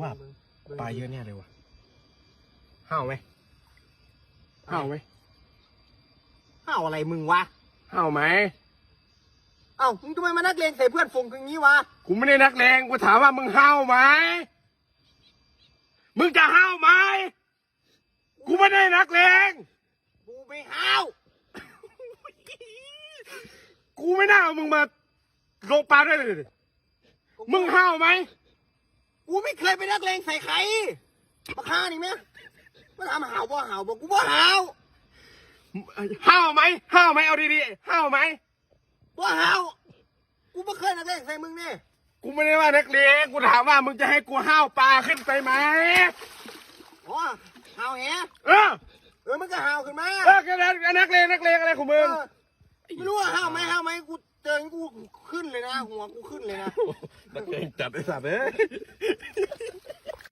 ว่าปลาเยอะแน่เลยวะห้าวไหมห้าวไหมห้าวอะไรมึงวะห้าวไหมเอ้ามึงทำไมมานักเลงใส่เพื่อนฟงอย่างนี้วะกูไม่ได้นักเลงกูถามว่ามึงห้าวไหมมึงจะห้าวไหมกูไม่ได้นักเลงกูไม่ห้าวกูไม่น่าเอามึงมาลงปลาด้วยเลยมึงห้าวไหม กูไม่เคยไปนักเลงใส่ใครมาฆ่านี่ไหมมาทำห่าวบ่ห่าวบ่กูบ่ห่าวห้าวไหมห้าวไหมเอาดีๆห้าวไหมบ่ห่าวกูไม่เคยนักเลงใส่มึงนี่กูไม่ได้ว่านักเลงกูถามว่ามึงจะให้กูห้าวปลาขึ้นไปไหมอ๋อห่าวแหเออเออมึงก็ห่าวขึ้นมาเออก็นักเลงนักเลงอะไรของเอมึงอไม่รู้ว่าห่าวไหมห่าวไหมกู เจอกูขึ้นเลยนะหัวกูขึ้นเลยนะนักเลงจัดไอ้สัตว์เอ้ย